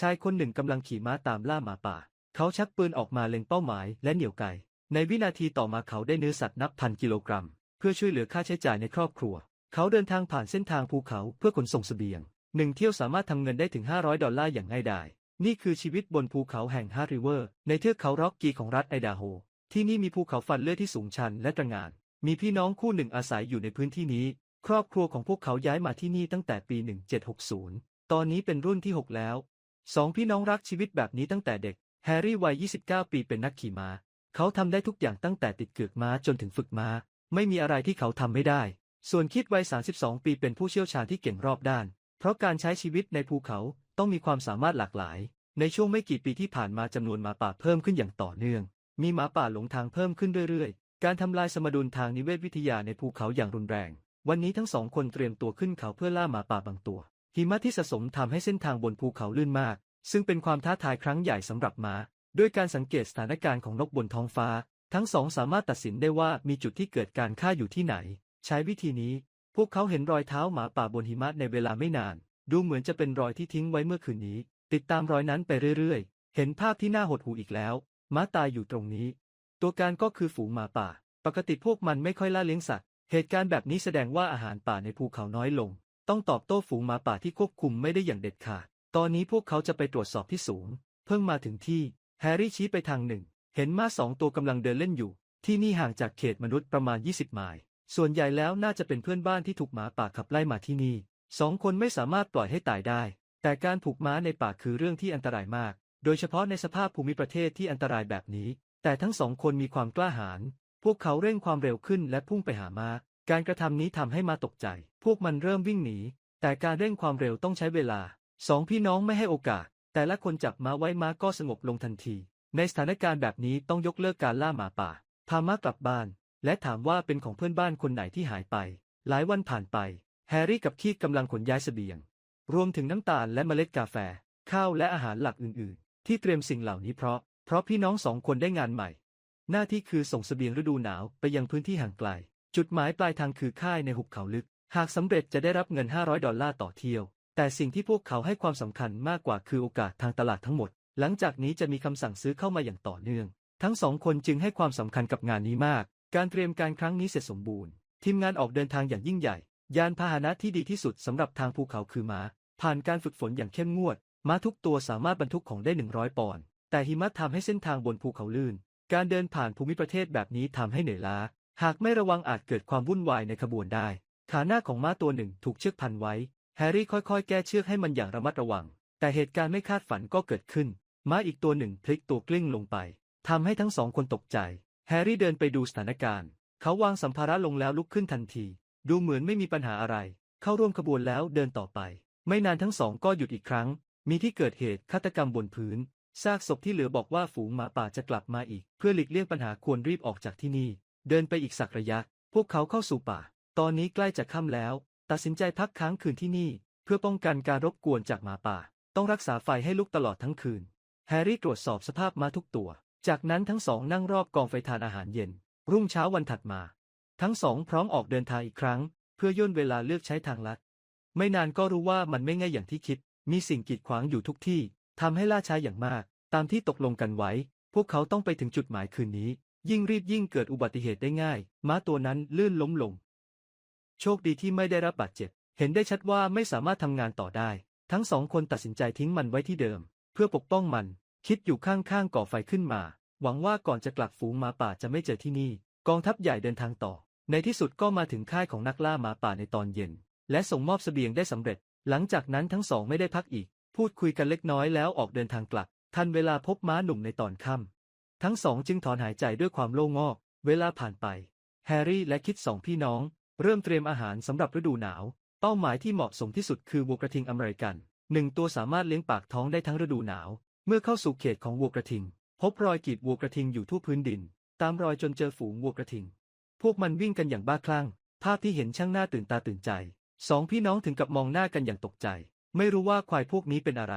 ชายคนหนึ่งกำลังขี่ม้าตามล่าหมาป่า เขาชักปืนออกมาเล็งเป้าหมายและเหนี่ยวไก ในวินาทีต่อมาเขาได้เนื้อสัตว์นับพันกิโลกรัม เพื่อช่วยเหลือค่าใช้จ่ายในครอบครัว เขาเดินทางผ่านเส้นทางภูเขาเพื่อขนส่งเสบียง หนึ่งเที่ยวสามารถทำเงินได้ถึง 500 ดอลลาร์อย่างง่ายดายนี่คือชีวิตบนภูเขาแห่งฮาร์ริเวอร์ ในเทือกเขาร็อกกีของรัฐไอดาโฮ ที่นี่มีภูเขาฟันเลือดที่สูงชันและตระหง่าน มีพี่น้องคู่หนึ่งอาศัยอยู่ในพื้นที่นี้ ครอบครัวของพวกเขาย้ายมาที่นี่ตั้งแต่ปี 1760 ตอนนี้เป็นรุ่นที่ 6 แล้ว สองพี่น้องรักชีวิตแบบนี้ตั้งแต่เด็ก แฮร์รี่วัย 29 ปีเป็นนักขี่ม้า เขาทำได้ทุกอย่างตั้งแต่ติดเกือกม้าจนถึงฝึกม้า ไม่มีอะไรที่เขาทำไม่ได้ ส่วนคิดวัย 32 ปีเป็นผู้เชี่ยวชาญที่เก่งรอบด้าน เพราะการใช้ชีวิตในภูเขาต้องมีความสามารถหลากหลาย ในช่วงไม่กี่ปีที่ผ่านมาจำนวนหมาป่าเพิ่มขึ้นอย่างต่อเนื่อง มีหมาป่าหลงทางเพิ่มขึ้นเรื่อยๆ การทำลายสมดุลทางนิเวศวิทยาในภูเขาอย่างรุนแรง วันนี้ทั้งสองคนเตรียมตัวขึ้นเขาเพื่อล่าหมาป่าบางตัว หิมะที่สะสมทำให้เส้นทางบนภูเขาลื่นมาก ซึ่งเป็นความท้าทายครั้งใหญ่สำหรับม้าด้วยการสังเกตสถานการณ์ของนกบนท้องฟ้า ทั้งสองสามารถตัดสินได้ว่ามีจุดที่เกิดการฆ่าอยู่ที่ไหน ใช้วิธีนี้ พวกเขาเห็นรอยเท้าหมาป่าบนหิมะในเวลาไม่นาน ดูเหมือนจะเป็นรอยที่ทิ้งไว้เมื่อคืนนี้ ติดตามรอยนั้นไปเรื่อยๆ เห็นภาพที่น่าหดหู่อีกแล้วม้าตายอยู่ตรงนี้ ตัวการก็คือฝูงหมาป่า ปกติพวกมันไม่ค่อยล่าเลี้ยงสัตว์ เหตุการณ์แบบนี้แสดงว่าอาหารป่าในภูเขาน้อยลง ต้องตอบโต้ฝูงหมาป่าที่ควบคุมไม่ได้อย่างเด็ดขาด ตอนนี้พวกเขาจะไปตรวจสอบที่สูง เพิ่งมาถึงที่ แฮร์รี่ชี้ไปทางหนึ่ง เห็นม้าสองตัวกำลังเดินเล่นอยู่ ที่นี่ห่างจากเขตมนุษย์ประมาณ 20 ไมล์ ส่วนใหญ่แล้วน่าจะเป็นเพื่อนบ้านที่ถูกหมาป่าขับไล่มาที่นี่ สองคนไม่สามารถปล่อยให้ตายได้ แต่การผูกม้าในป่าคือเรื่องที่อันตรายมาก โดยเฉพาะในสภาพภูมิประเทศที่อันตรายแบบนี้ แต่ทั้งสองคนมีความกล้าหาญ พวกเขาเร่งความเร็วขึ้นและพุ่งไปหาม้า การกระทำนี้ทำให้มาตกใจ พวกมันเริ่มวิ่งหนี แต่การเร่งความเร็วต้องใช้เวลา สองพี่น้องไม่ให้โอกาส แต่ละคนจับม้าไว้ม้าก็สงบลงทันที ในสถานการณ์แบบนี้ต้องยกเลิกการล่าหมาป่า พาม้ากลับบ้าน และถามว่าเป็นของเพื่อนบ้านคนไหนที่หายไป หลายวันผ่านไป แฮร์รี่กับคีตกำลังขนย้ายเสบียง รวมถึงน้ำตาลและเมล็ดกาแฟ ข้าวและอาหารหลักอื่น ๆ ที่เตรียมสิ่งเหล่านี้เพราะ เพราะพี่น้องสองคนได้งานใหม่ หน้าที่คือส่งเสบียงฤดูหนาวไปยังพื้นที่ห่างไกล จุดหมายปลายทางคือค่ายในหุบเขาลึก หากสำเร็จจะได้รับเงิน 500 ดอลลาร์ต่อเที่ยว แต่สิ่งที่พวกเขาให้ความสำคัญมากกว่าคือโอกาสทางตลาดทั้งหมด หลังจากนี้จะมีคำสั่งซื้อเข้ามาอย่างต่อเนื่อง ทั้งสองคนจึงให้ความสำคัญกับงานนี้มาก การเตรียมการครั้งนี้เสร็จสมบูรณ์ ทีมงานออกเดินทางอย่างยิ่งใหญ่ ยานพาหนะที่ดีที่สุดสำหรับทางภูเขาคือม้า ผ่านการฝึกฝนอย่างเข้มงวด ม้าทุกตัวสามารถบรรทุกของได้ 100 ปอนด์ แต่หิมะทำให้เส้นทางบนภูเขาลื่น การเดินผ่านภูมิประเทศแบบนี้ทำให้เหนื่อยล้า หากไม่ระวังอาจเกิดความวุ่นวายในขบวนได้ ขาหน้าของม้าตัวหนึ่งถูกเชือกพันไว้ แฮร์รี่ค่อยๆ แก้เชือกให้มันอย่างระมัดระวัง แต่เหตุการณ์ไม่คาดฝันก็เกิดขึ้น ม้าอีกตัวหนึ่งพลิกตัวกลิ้งลงไปทำให้ทั้งสองคนตกใจ แฮร์รี่เดินไปดูสถานการณ์ เขาวางสัมภาระลงแล้วลุกขึ้นทันที ดูเหมือนไม่มีปัญหาอะไร เข้าร่วมขบวนแล้วเดินต่อไป ไม่นานทั้งสองก็หยุดอีกครั้ง มีที่เกิดเหตุฆาตกรรมบนพื้น ซากศพที่เหลือบอกว่าฝูงหมาป่าจะกลับมาอีก เพื่อหลีกเลี่ยงปัญหาควรรีบออกจากที่นี่ เดินไปอีกสักระยะ พวกเขาเข้าสู่ป่า ตอนนี้ใกล้จะค่ำแล้ว ตัดสินใจพักค้างคืนที่นี่ เพื่อป้องกันการรบกวนจากหมาป่า ต้องรักษาไฟให้ลุกตลอดทั้งคืน แฮร์รี่ตรวจสอบสภาพมาทุกตัว จากนั้นทั้งสองนั่งรอบกองไฟทานอาหารเย็น รุ่งเช้าวันถัดมา ทั้งสองพร้อมออกเดินทางอีกครั้ง เพื่อย่นเวลาเลือกใช้ทางลัด ไม่นานก็รู้ว่ามันไม่ง่ายอย่างที่คิด มีสิ่งกีดขวางอยู่ทุกที่ทำให้ล่าช้าอย่างมาก ตามที่ตกลงกันไว้ พวกเขาต้องไปถึงจุดหมายคืนนี้ ยิ่งรีบยิ่งเกิดอุบัติเหตุได้ง่าย ม้าตัวนั้นลื่นล้มลง โชคดีที่ไม่ได้รับบาดเจ็บ เห็นได้ชัดว่าไม่สามารถทำงานต่อได้ ทั้งสองคนตัดสินใจทิ้งมันไว้ที่เดิม เพื่อปกป้องมัน คิดอยู่ข้างๆก่อไฟขึ้นมา หวังว่าก่อนจะกลับฝูงหมาป่าจะไม่เจอที่นี่ กองทัพใหญ่เดินทางต่อ ในที่สุดก็มาถึงค่ายของนักล่าหมาป่าในตอนเย็น และส่งมอบเสบียงได้สำเร็จ หลังจากนั้นทั้งสองไม่ได้พักอีก พูดคุยกันเล็กน้อยแล้วออกเดินทางกลับ ทันเวลาพบม้าหนุ่มในตอนค่ำ ทั้งสองจึงถอนหายใจด้วยความโล่งอก เวลาผ่านไป แฮร์รี่และคิดสองพี่น้อง เริ่มเตรียมอาหารสำหรับฤดูหนาว เป้าหมายที่เหมาะสมที่สุดคือวัวกระทิงอเมริกันหนึ่งตัวสามารถเลี้ยงปากท้องได้ทั้งฤดูหนาว เมื่อเข้าสู่เขตของวัวกระทิง พบรอยกีดวัวกระทิงอยู่ทั่วพื้นดิน ตามรอยจนเจอฝูงวัวกระทิง พวกมันวิ่งกันอย่างบ้าคลั่ง ภาพที่เห็นช่างหน้าตื่นตาตื่นใจ สองพี่น้องถึงกับมองหน้ากันอย่างตกใจ ไม่รู้ว่าควายพวกนี้เป็นอะไร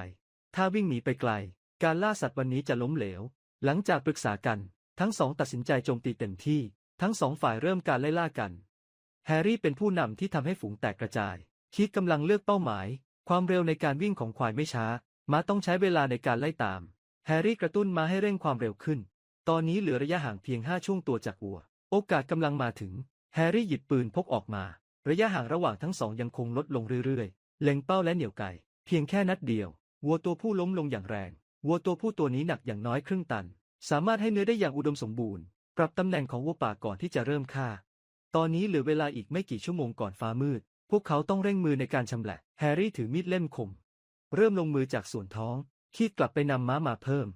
ถ้าวิ่งหนีไปไกล การล่าสัตว์วันนี้จะล้มเหลว หลังจากปรึกษากันทั้งสองตัดสินใจโจมตีเต็มที่ ทั้งสองฝ่ายเริ่มการไล่ล่ากัน แฮร์รี่เป็นผู้นำที่ทำให้ฝูงแตกกระจาย คิดกำลังเลือกเป้าหมาย ความเร็วในการวิ่งของควายไม่ช้า ม้าต้องใช้เวลาในการไล่ตาม แฮร์รี่กระตุ้นม้าให้เร่งความเร็วขึ้น ตอนนี้เหลือระยะห่างเพียงห้าช่วงตัวจากวัว โอกาสกำลังมาถึง แฮร์รี่หยิบปืนพกออกมา ระยะห่างระหว่างทั้งสองยังคงลดลงเรื่อยๆ เล็งเป้าและเหนี่ยวไกเพียงแค่นัดเดียว วัวตัวผู้ล้มลงอย่างแรง วัวตัวผู้ตัวนี้หนักอย่างน้อยครึ่งตัน สามารถให้เนื้อได้อย่างอุดมสมบูรณ์ ปรับตำแหน่งของวัวป่าก่อนที่จะเริ่มฆ่า ตอนนี้เหลือเวลาอีกไม่กี่ชั่วโมงก่อนฟ้ามืด พวกเขาต้องเร่งมือในการชำแหละ แฮร์รี่ถือมีดเล่มคม เริ่มลงมือจากส่วนท้อง คีดกลับไปนำม้ามาเพิ่ม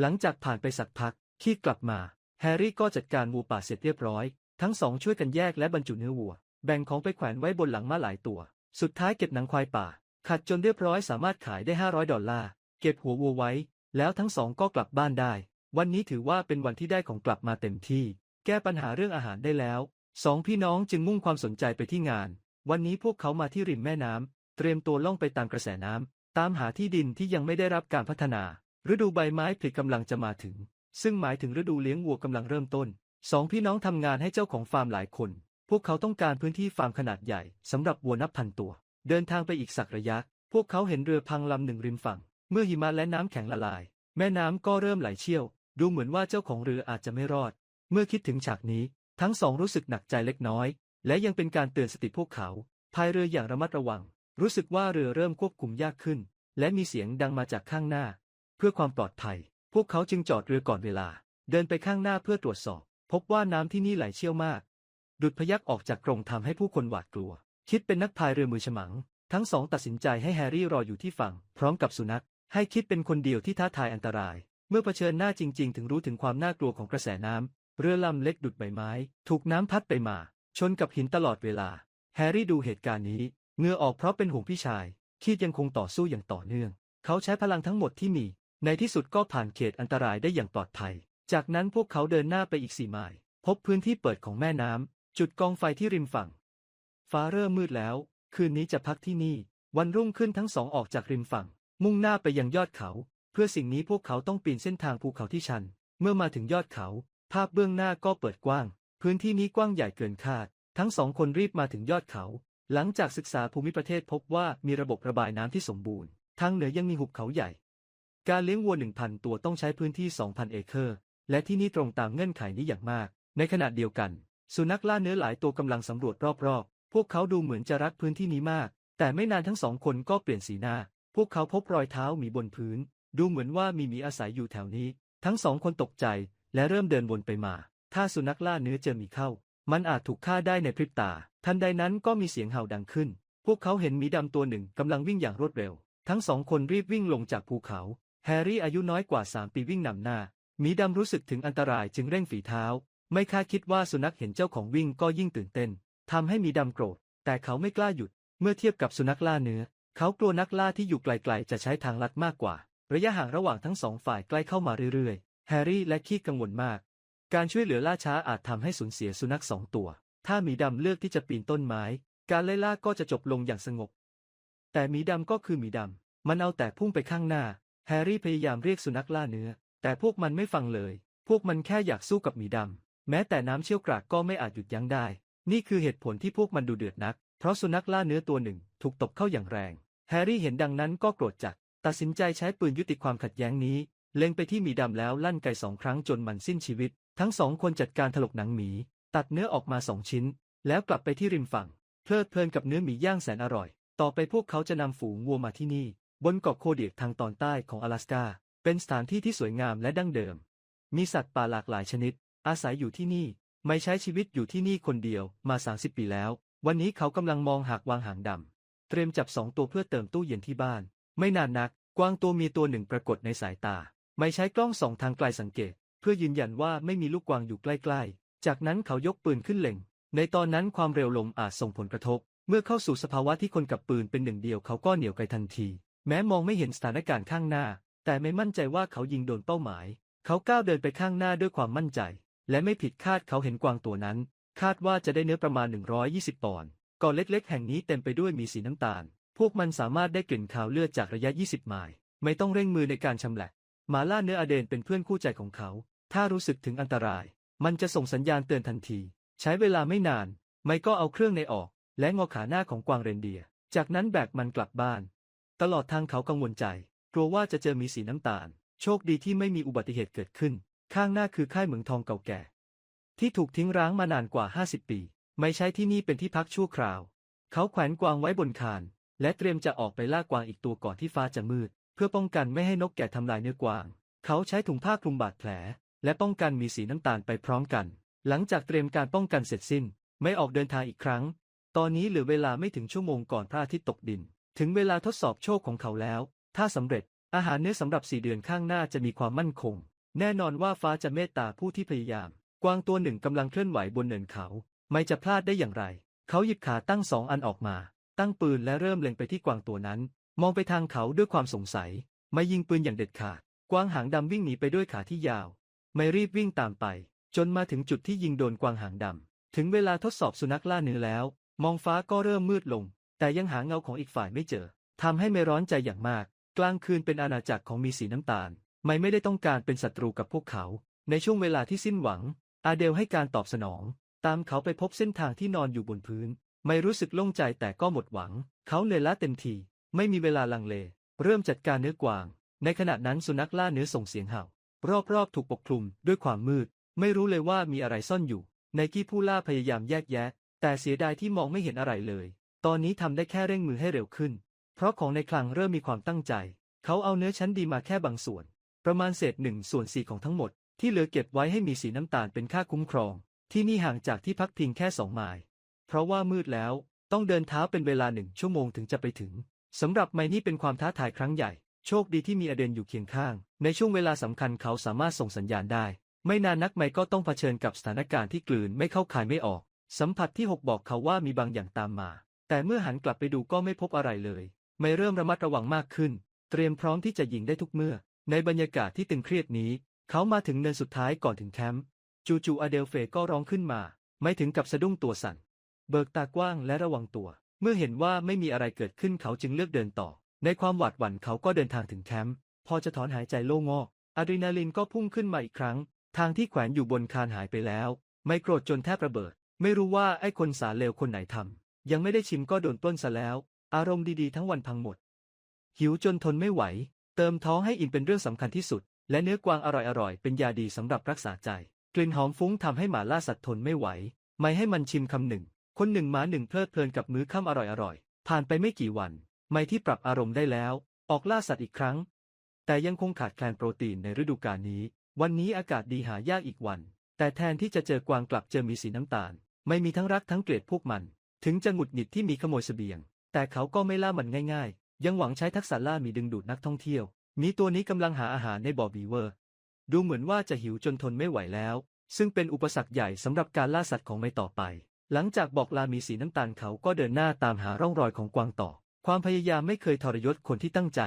หลังจากผ่านไปสักพัก คีดกลับมา แฮร์รี่ก็จัดการวัวป่าเสร็จเรียบร้อย ทั้งสองช่วยกันแยกและบรรจุเนื้อวัว แบ่งของไปแขวนไว้บนหลังม้าหลายตัว สุดท้ายเก็บหนังควายป่า ขัดจนเรียบร้อยสามารถขายได้ 500 ดอลลาร์ เก็บหัววัวไว้ แล้วทั้งสองก็กลับบ้านได้ วันนี้ถือว่าเป็นวันที่ได้ของกลับมาเต็มที่ แก้ปัญหาเรื่องอาหารได้แล้วสองพี่น้องจึงมุ่งความสนใจไปที่งาน วันนี้พวกเขามาที่ริมแม่น้ำเตรียมตัวล่องไปตามกระแสน้ำตามหาที่ดินที่ยังไม่ได้รับการพัฒนา ฤดูใบไม้ผลิกำลังจะมาถึง ซึ่งหมายถึงฤดูเลี้ยงวัวกำลังเริ่มต้นสองพี่น้องทำงานให้เจ้าของฟาร์มหลายคน พวกเขาต้องการพื้นที่ฟาร์มขนาดใหญ่สำหรับวัวนับพันตัว เดินทางไปอีกสักระยะ พวกเขาเห็นเรือพังลำหนึ่งริมฝั่ง เมื่อหิมะและน้ำแข็งละลาย แม่น้ำก็เริ่มไหลเชี่ยว ดูเหมือนว่าเจ้าของเรืออาจจะไม่รอด เมื่อคิดถึงฉากนี้ ทั้งสองรู้สึกหนักใจเล็กน้อย และยังเป็นการเตือนสติพวกเขาพายเรืออย่างระมัดระวัง รู้สึกว่าเรือเริ่มควบคุมยากขึ้น และมีเสียงดังมาจากข้างหน้า เพื่อความปลอดภัย พวกเขาจึงจอดเรือก่อนเวลา เดินไปข้างหน้าเพื่อตรวจสอบ พบว่าน้ำที่นี่ไหลเชี่ยวมาก ดุดพยักออกจากกรงทำให้ผู้คนหวาดกลัว คิดเป็นนักพายเรือมือฉมัง ทั้งสองตัดสินใจให้แฮร์รี่รออยู่ที่ฝั่ง พร้อมกับสุนัข ให้คิดเป็นคนเดียวที่ท้าทายอันตราย เมื่อเผชิญหน้าจริง ๆ ถึงรู้ถึงความน่ากลัวของกระแสน้ำ เรือลำเล็กดุดใบไม้ ถูกน้ำพัดไปมา ชนกับหินตลอดเวลา แฮร์รี่ดูเหตุการณ์นี้เงื่อออกเพราะเป็นห่วงพี่ชายคิดยังคงต่อสู้อย่างต่อเนื่อง เขาใช้พลังทั้งหมดที่มี ในที่สุดก็ผ่านเขตอันตรายได้อย่างปลอดภัย จากนั้นพวกเขาเดินหน้าไปอีกสี่ไมล์ พบพื้นที่เปิดของแม่น้ำ จุดกองไฟที่ริมฝั่ง ฟ้าเริ่มมืดแล้ว คืนนี้จะพักที่นี่ วันรุ่งขึ้นทั้งสองออกจากริมฝั่ง มุ่งหน้าไปยังยอดเขา เพื่อสิ่งนี้พวกเขาต้องปีนเส้นทางภูเขาที่ชัน เมื่อมาถึงยอดเขา ภาพเบื้องหน้าก็เปิดกว้าง พื้นที่นี้กว้างใหญ่เกินคาด ทั้งสองคนรีบมาถึงยอดเขา หลังจากศึกษาภูมิประเทศพบว่ามีระบบระบายน้ำที่สมบูรณ์ ทางเหนือยังมีหุบเขาใหญ่ การเลี้ยงวัว 1,000 ตัวต้องใช้พื้นที่ 2,000 เอเคอร์ และที่นี่ตรงตามเงื่อนไขนี้อย่างมาก ในขณะเดียวกัน สุนัขล่าเนื้อหลายตัวกำลังสำรวจรอบๆ พวกเขาดูเหมือนจะรักพื้นที่นี้มาก แต่ไม่นานทั้งสองคนก็เปลี่ยนสีหน้า วกเขาพบรอยเท้าหมีบนพื้น ดูเหมือนว่ามีหมีอาศัยอยู่แถวนี้ ทั้งสองคนตกใจและเริ่มเดินวนไปมา ถ้าสุนัขล่าเนื้อเจอหมีเข้า มันอาจถูกฆ่าได้ในพริบตา ทันใดนั้นก็มีเสียงเห่าดังขึ้น พวกเขาเห็นหมีดำตัวหนึ่งกำลังวิ่งอย่างรวดเร็ว ทั้งสองคนรีบวิ่งลงจากภูเขา แฮร์รี่อายุน้อยกว่า3ปีวิ่งนำหน้าหมีดำรู้สึกถึงอันตรายจึงเร่งฝีเท้า ไม่คาดคิดว่าสุนัขเห็นเจ้าของวิ่งก็ยิ่งตื่นเต้นทำให้หมีดำโกรธ แต่เขาไม่กล้าหยุด เมื่อเทียบกับสุนัขล่าเนื้อ เขากลัวนักล่าที่อยู่ไกลๆ จะใช้ทางลัดมากกว่า ระยะห่างระหว่างทั้งสองฝ่ายใกล้เข้ามาเรื่อยๆ แฮร์รี่และคีกังวลมาก การช่วยเหลือล่าช้าอาจทำให้สูญเสียสุนัขสองตัว ถ้าหมีดำเลือกที่จะปีนต้นไม้ การไล่ล่าก็จะจบลงอย่างสงบ แต่หมีดำก็คือหมีดำมันเอาแต่พุ่งไปข้างหน้า แฮร์รี่พยายามเรียกสุนัขล่าเนื้อ แต่พวกมันไม่ฟังเลย พวกมันแค่อยากสู้กับหมีดำแม้แต่น้ำเชี่ยวกรากก็ไม่อาจหยุดยั้งได้ นี่คือเหตุผลที่พวกมันดูเดือดนัก เพราะสุนัขล่าเนื้อตัวหนึ่งถูกตบเข้าอย่างแรง แฮร์รี่เห็นดังนั้นก็โกรธจัด ตัดสินใจใช้ปืนยุติความขัดแย้งนี้ เล็งไปที่หมีดำแล้วลั่นไกสองครั้งจนมันสิ้นชีวิต ทั้งสองคนจัดการถลกหนังหมี ตัดเนื้อออกมาสองชิ้น แล้วกลับไปที่ริมฝั่ง เพลิดเพลินกับเนื้อหมีย่างแสนอร่อย ต่อไปพวกเขาจะนำฝูงวัวมาที่นี่ บนเกาะโคเดียกทางตอนใต้ของ阿拉สกาเป็นสถานที่ที่สวยงามและดั้งเดิม มีสัตว์ป่าหลากหลายชนิด อาศัยอยู่ที่นี่ ไม่ใช้ชีวิตอยู่ที่นี่คนเดียวมา 30 ปีแล้ว วันนี้เขากำลังมองหากวางหางดำ เตรียมจับสองตัวเพื่อเติมตู้เย็นที่บ้าน ไม่นานนัก กวางตัวมีตัวหนึ่งปรากฏในสายตา ไม่ใช้กล้องส่องทางไกลสังเกต เพื่อยืนยันว่าไม่มีลูกกวางอยู่ใกล้ๆ จากนั้นเขายกปืนขึ้นเล็ง ในตอนนั้นความเร็วลมอาจส่งผลกระทบ เมื่อเข้าสู่สภาวะที่คนกับปืนเป็นหนึ่งเดียวเขาก็เหนียวไกลทันที แม้มองไม่เห็นสถานการณ์ข้างหน้า แต่ไม่มั่นใจว่าเขายิงโดนเป้าหมาย เขาก้าวเดินไปข้างหน้าด้วยความมั่นใจ และไม่ผิดคาดเขาเห็นกวางตัวนั้น คาดว่าจะได้เนื้อประมาณ 120ปอนด์ เกาะเล็กๆ แห่งนี้เต็มไปด้วยมีสีน้ำตาล พวกมันสามารถได้กลิ่นคาวเลือดจากระยะ 20 ไมล์ ไม่ต้องเร่งมือในการชำแหละหมาล่าเนื้ออเดนเป็นเพื่อนคู่ใจของเขา ถ้ารู้สึกถึงอันตราย มันจะส่งสัญญาณเตือนทันที ใช้เวลาไม่นาน ไม่ก็เอาเครื่องในออก และงอขาหน้าของกวางเรนเดีย จากนั้นแบกมันกลับบ้าน ตลอดทางเขากังวลใจ กลัวว่าจะเจอมีสีน้ำตาล โชคดีที่ไม่มีอุบัติเหตุเกิดขึ้น ข้างหน้าคือค่ายเหมืองทองเก่าแก่ ที่ถูกทิ้งร้างมานานกว่า 50 ปี ไม่ใช่ที่นี่เป็นที่พักชั่วคราว เขาแขวนกวางไว้บนคาน และเตรียมจะออกไปล่ากวางอีกตัวก่อนที่ฟ้าจะมืด เพื่อป้องกันไม่ให้นกแก่ทำลายเนื้อกวาง เขาใช้ถุงผ้าคลุมบาดแผล และป้องกันมีสีน้ำตาลไปพร้อมกัน หลังจากเตรียมการป้องกันเสร็จสิ้น ไม่ออกเดินทางอีกครั้ง ตอนนี้เหลือเวลาไม่ถึงชั่วโมงก่อนพระอาทิตย์ตกดิน ถึงเวลาทดสอบโชคของเขาแล้ว ถ้าสำเร็จ อาหารเนื้อสำหรับสี่เดือนข้างหน้าจะมีความมั่นคง แน่นอนว่าฟ้าจะเมตตาผู้ที่พยายาม กวางตัวหนึ่งกำลังเคลื่อนไหวบนเนินเขา ไม่จะพลาดได้อย่างไร เขาหยิบขาตั้งสองอันออกมา ตั้งปืนและเริ่มเล็งไปที่กวางตัวนั้น มองไปทางเขาด้วยความสงสัย ไม่ยิงปืนอย่างเด็ดขาด กวางหางดำวิ่งหนีไปด้วยขาที่ยาว ไม่รีบวิ่งตามไป จนมาถึงจุดที่ยิงโดนกวางหางดำ ถึงเวลาทดสอบสุนัขล่าเนื้อแล้ว มองฟ้าก็เริ่มมืดลง แต่ยังหาเงาของอีกฝ่ายไม่เจอ ทำให้ไม่ร้อนใจอย่างมาก กลางคืนเป็นอาณาจักรของมีสีน้ำตาล ไม่ไม่ได้ต้องการเป็นศัตรูกับพวกเขา ในช่วงเวลาที่สิ้นหวัง อาเดลให้การตอบสนอง ตามเขาไปพบเส้นทางที่นอนอยู่บนพื้น ไม่รู้สึกโล่งใจแต่ก็หมดหวัง เขาเลยละเต็มทีไม่มีเวลาลังเล เริ่มจัดการเนื้อกวาง ในขณะนั้นสุนัขล่าเนื้อส่งเสียงเห่า รอบๆถูกปกคลุมด้วยความมืด ไม่รู้เลยว่ามีอะไรซ่อนอยู่ในกี้ผู้ล่าพยายามแยกแยะ แต่เสียดายที่มองไม่เห็นอะไรเลย ตอนนี้ทำได้แค่เร่งมือให้เร็วขึ้น เพราะของในคลังเริ่มมีความตั้งใจ เขาเอาเนื้อชั้นดีมาแค่บางส่วน ประมาณเศษหนึ่งส่วนสี่ของทั้งหมด ที่เหลือเก็บไว้ให้มีสีน้ำตาลเป็นค่าคุ้มครอง ที่นี่ห่างจากที่พักพียงแค่สองไมล์ เพราะว่ามืดแล้วต้องเดินเท้าเป็นเวลาหนึ่งชั่วโมงถึงจะไปถึง สำหรับไมนี่เป็นความท้าทายครั้งใหญ่ โชคดีที่มีอเดนอยู่เคียงข้าง ในช่วงเวลาสำคัญเขาสามารถส่งสัญญาณได้ ไม่นานนักไมก็ต้องเผชิญกับสถานการณ์ที่กลืนไม่เข้าคายไม่ออก สัมผัสที่หกบอกเขาว่ามีบางอย่างตามมา แต่เมื่อหันกลับไปดูก็ไม่พบอะไรเลย ไม่เริ่มระมัดระวังมากขึ้น เตรียมพร้อมที่จะยิงได้ทุกเมื่อ ในบรรยากาศที่ตึงเครียดนี้ เขามาถึงเนินสุดท้ายก่อนถึงแคมป์ จู่ๆอเดลเฟก็ร้องขึ้นมา ไม่ถึงกับสะดุ้งตัวสั่น เบิกตากว้างและระวังตัว เมื่อเห็นว่าไม่มีอะไรเกิดขึ้นเขาจึงเลือกเดินต่อ ในความหวาดหวั่นเขาก็เดินทางถึงแคมป์พอจะถอนหายใจโล่งอกอะดรีนาลินก็พุ่งขึ้นมาอีกครั้ง ทางที่แขวนอยู่บนคานหายไปแล้ว ไม่โกรธจนแทบระเบิด ไม่รู้ว่าไอ้คนสาเลวคนไหนทำยังไม่ได้ชิมก็โดนปล้นซะแล้ว อารมณ์ดีๆทั้งวันพังหมด หิวจนทนไม่ไหว เติมท้องให้อิ่มเป็นเรื่องสำคัญที่สุด และเนื้อกวางอร่อยๆเป็นยาดีสำหรับรักษาใจ กลิ่นหอมฟุ้งทำให้หมาล่าสัตว์ทนไม่ไหว ไม่ให้มันชิมคำหนึ่ง คนหนึ่งหมาหนึ่งเพลิดเพลินกับมื้อค่ำอร่อยๆ ผ่านไปไม่กี่วัน ไม่ที่ปรับอารมณ์ได้แล้ว ออกล่าสัตว์อีกครั้ง แต่ยังคงขาดแคลนโปรตีนในฤดูกาลนี้ วันนี้อากาศดีหายากอีกวัน แต่แทนที่จะเจอกวางกลับเจอมีสีน้ำตาล ไม่มีทั้งรักทั้งเกลียดพวกมัน ถึงจะหงุดหงิดที่มีขโมยเสบียง แต่เขาก็ไม่ล่ามันง่าย ๆ ยังหวังใช้ทักษะล่ามีดึงดูดนักท่องเที่ยว มีตัวนี้กำลังหาอาหารในบ่อบีเวอร์ ดูเหมือนว่าจะหิวจนทนไม่ไหวแล้ว ซึ่งเป็นอุปสรรคใหญ่สำหรับการล่าสัตว์ของไม่ต่อไป หลังจากบอกลามีสีน้ำตาลเขาก็เดินหน้าตามหาร่องรอยของกวางต่อ ความพยายามไม่เคยทรยศคนที่ตั้งใจ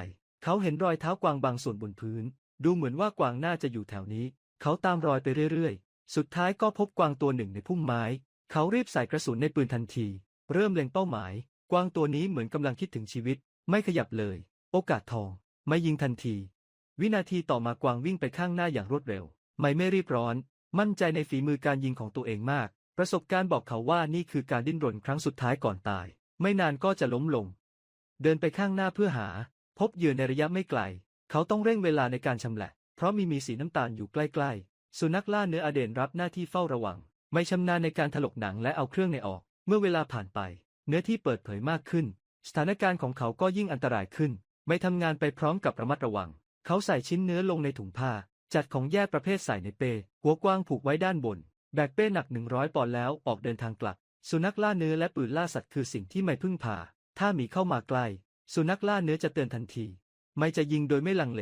เขาเห็นรอยเท้ากวางบางส่วนบนพื้น ดูเหมือนว่ากวางน่าจะอยู่แถวนี้ เขาตามรอยไปเรื่อยๆ สุดท้ายก็พบกวางตัวหนึ่งในพุ่มไม้ เขารีบใส่กระสุนในปืนทันที เริ่มเล็งเป้าหมาย กวางตัวนี้เหมือนกำลังคิดถึงชีวิต ไม่ขยับเลย โอกาสทอง ไม่ยิงทันที วินาทีต่อมากวางวิ่งไปข้างหน้าอย่างรวดเร็ว ไม่ไม่รีบร้อน มั่นใจในฝีมือการยิงของตัวเองมาก ประสบการณ์บอกเขาว่านี่คือการดิ้นรนครั้งสุดท้ายก่อนตาย ไม่นานก็จะล้มลง เดินไปข้างหน้าเพื่อหา พบเหยื่อในระยะไม่ไกล เขาต้องเร่งเวลาในการชำแหละ เพราะมีมีสีน้ำตาลอยู่ใกล้ๆ สุนัขล่าเนื้ออเดนรับหน้าที่เฝ้าระวัง ไม่ชำนาญในการถลกหนังและเอาเครื่องในออก เมื่อเวลาผ่านไป เนื้อที่เปิดเผยมากขึ้น สถานการณ์ของเขาก็ยิ่งอันตรายขึ้น ไม่ทำงานไปพร้อมกับระมัดระวัง เขาใส่ชิ้นเนื้อลงในถุงผ้า จัดของแยกประเภทใส่ในเป้ หัวกว้างผูกไว้ด้านบน แบกเป้หนัก100ปอนด์แล้วออกเดินทางกลับ สุนัขล่าเนื้อและปืนล่าสัตว์คือสิ่งที่ไม่พึ่งพา ถ้ามีเข้ามาใกล้ สุนัขล่าเนื้อจะเตือนทันที ไม่จะยิงโดยไม่ลังเล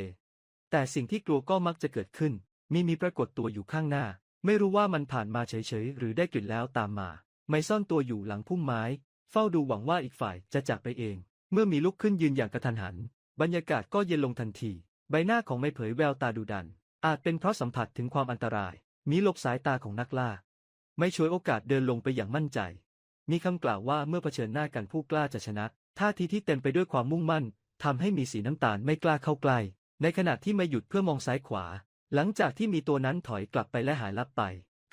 แต่สิ่งที่กลัวก็มักจะเกิดขึ้น มีมีปรากฏตัวอยู่ข้างหน้า ไม่รู้ว่ามันผ่านมาเฉยๆหรือได้กลิ่นแล้วตามมา ไม่ซ่อนตัวอยู่หลังพุ่มไม้ เฝ้าดูหวังว่าอีกฝ่ายจะจากไปเอง เมื่อมีลุกขึ้นยืนอย่างกระทันหัน บรรยากาศก็เย็นลงทันที ใบหน้าของไม่เผยแววตาดุดัน อาจเป็นเพราะสัมผัสถึงความอันตราย มีหลบสายตาของนักล่า ไม่ช่วยโอกาสเดินลงไปอย่างมั่นใจ มีคำกล่าวว่าเมื่อเผชิญหน้ากันผู้กล้าจะชนะ ท่าทีที่เต็มไปด้วยความมุ่งมั่นทำให้มีสีน้ำตาลไม่กล้าเข้าใกล้ ในขณะที่ไม่หยุดเพื่อมองซ้ายขวา หลังจากที่มีตัวนั้นถอยกลับไปและหายลับไป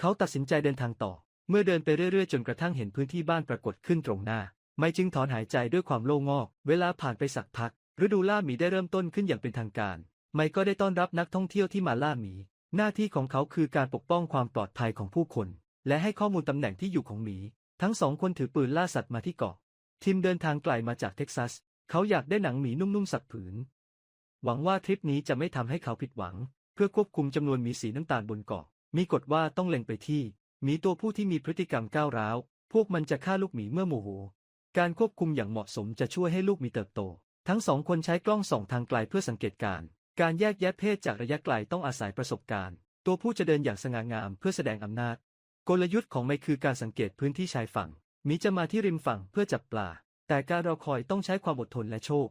เขาตัดสินใจเดินทางต่อ เมื่อเดินไปเรื่อยๆ จนกระทั่งเห็นพื้นที่บ้านปรากฏขึ้นตรงหน้า ไม่จึงถอนหายใจด้วยความโล่งอก เวลาผ่านไปสักพัก ฤดูล่าหมีได้เริ่มต้นขึ้นอย่างเป็นทางการ ไมค์ก็ได้ต้อนรับนักท่องเที่ยวที่มาล่าหมี หน้าที่ของเขาคือการปกป้องความปลอดภัยของผู้คน และให้ข้อมูลตำแหน่งที่อยู่ของหมี ทั้งสองคนถือปืนล่าสัตว์มาที่เกาะทิมเดินทางไกลมาจากเท็กซัส เขาอยากได้หนังหมีนุ่มๆสักผืน หวังว่าทริปนี้จะไม่ทำให้เขาผิดหวัง เพื่อควบคุมจำนวนหมีสีน้ำตาลบนเกาะ มีกฎว่าต้องเล็งไปที่หมีตัวผู้ที่มีพฤติกรรมก้าวร้าว พวกมันจะฆ่าลูกหมีเมื่อโมโห การควบคุมอย่างเหมาะสมจะช่วยให้ลูกหมีเติบโต ทั้งสองคนใช้กล้องส่องทางไกลเพื่อสังเกตการ การแยกแยะเพศจากระยะไกลต้องอาศัยประสบการณ์ ตัวผู้จะเดินอย่างสง่างามเพื่อแสดงอำนาจ กลยุทธ์ของไมค์คือการสังเกตพื้นที่ชายฝั่ง มีจะมาที่ริมฝั่งเพื่อจับปลา แต่การรอคอยต้องใช้ความอดทนและโชค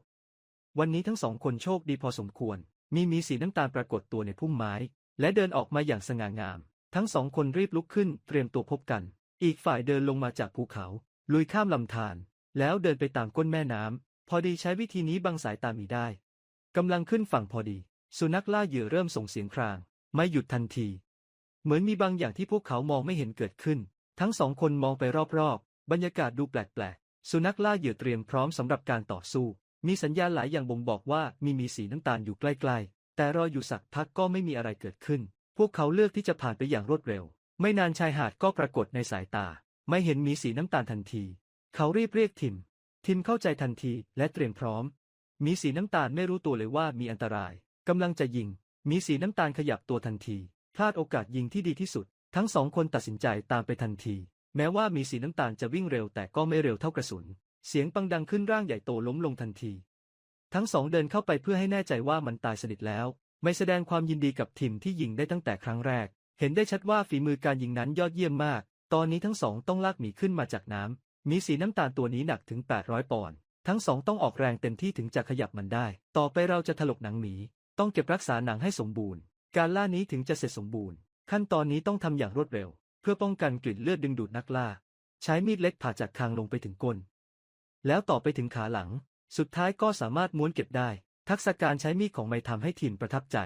วันนี้ทั้งสองคนโชคดีพอสมควร มีมีสีน้ำตาลปรากฏตัวในพุ่มไม้ และเดินออกมาอย่างสง่างาม ทั้งสองคนรีบลุกขึ้นเตรียมตัวพบกัน อีกฝ่ายเดินลงมาจากภูเขา ลุยข้ามลำธารแล้วเดินไปตามก้นแม่น้ำ พอดีใช้วิธีนี้บังสายตามีได้กำลังขึ้นฝั่งพอดี สุนัขล่าเหยื่อเริ่มส่งเสียงคราง ไม่หยุดทันที เหมือนมีบางอย่างที่พวกเขามองไม่เห็นเกิดขึ้น ทั้งสองคนมองไปรอบๆ บรรยากาศดูแปลกๆ สุนัขล่าเหยื่อเตรียมพร้อมสำหรับการต่อสู้ มีสัญญาณหลายอย่างบ่งบอกว่ามีมีสีน้ำตาลอยู่ใกล้ๆ แต่รออยู่สักพักก็ไม่มีอะไรเกิดขึ้น พวกเขาเลือกที่จะผ่านไปอย่างรวดเร็ว ไม่นานชายหาดก็ปรากฏในสายตา ไม่เห็นมีสีน้ำตาลทันที เขารีบเรียกทิม ทิมเข้าใจทันทีและเตรียมพร้อม มีสีน้ำตาลไม่รู้ตัวเลยว่ามีอันตรายกำลังจะยิง มีสีน้ำตาลขยับตัวทันที พลาดโอกาสยิงที่ดีที่สุด ทั้งสองคนตัดสินใจตามไปทันที แม้ว่ามีสีน้ำตาลจะวิ่งเร็วแต่ก็ไม่เร็วเท่ากระสุน เสียงปังดังขึ้นร่างใหญ่โตล้มลงทันที ทั้งสองเดินเข้าไปเพื่อให้แน่ใจว่ามันตายสนิทแล้ว ไม่แสดงความยินดีกับทีมที่ยิงได้ตั้งแต่ครั้งแรก เห็นได้ชัดว่าฝีมือการยิงนั้นยอดเยี่ยมมาก ตอนนี้ทั้งสองต้องลากหมีขึ้นมาจากน้ำ มีสีน้ำตาลตัวนี้หนักถึง 800 ปอนด์ ทั้งสองต้องออกแรงเต็มที่ถึงจะขยับมันได้ ต่อไปเราจะถลกหนังหมี ต้องเก็บรักษาหนังให้สมบูรณ์ การล่านี้ถึงจะเสร็จสมบูรณ์ ขั้นตอนนี้ต้องทำอย่างรวดเร็ว เพื่อป้องกันกลิ่นเลือดดึงดูดนักล่า ใช้มีดเล็กผ่าจากคางลงไปถึงก้น แล้วต่อไปถึงขาหลัง สุดท้ายก็สามารถม้วนเก็บได้ ทักษะการใช้มีดของไมทำให้ทีมประทับใจ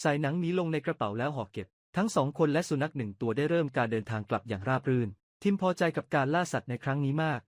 ใส่หนังหมีลงในกระเป๋าแล้วห่อเก็บ ทั้งสองคนและสุนัขหนึ่งตัวได้เริ่มการเดินทางกลับอย่างราบรื่น ทิมพอใจกับการล่าสัตว์ในครั้งนี้มาก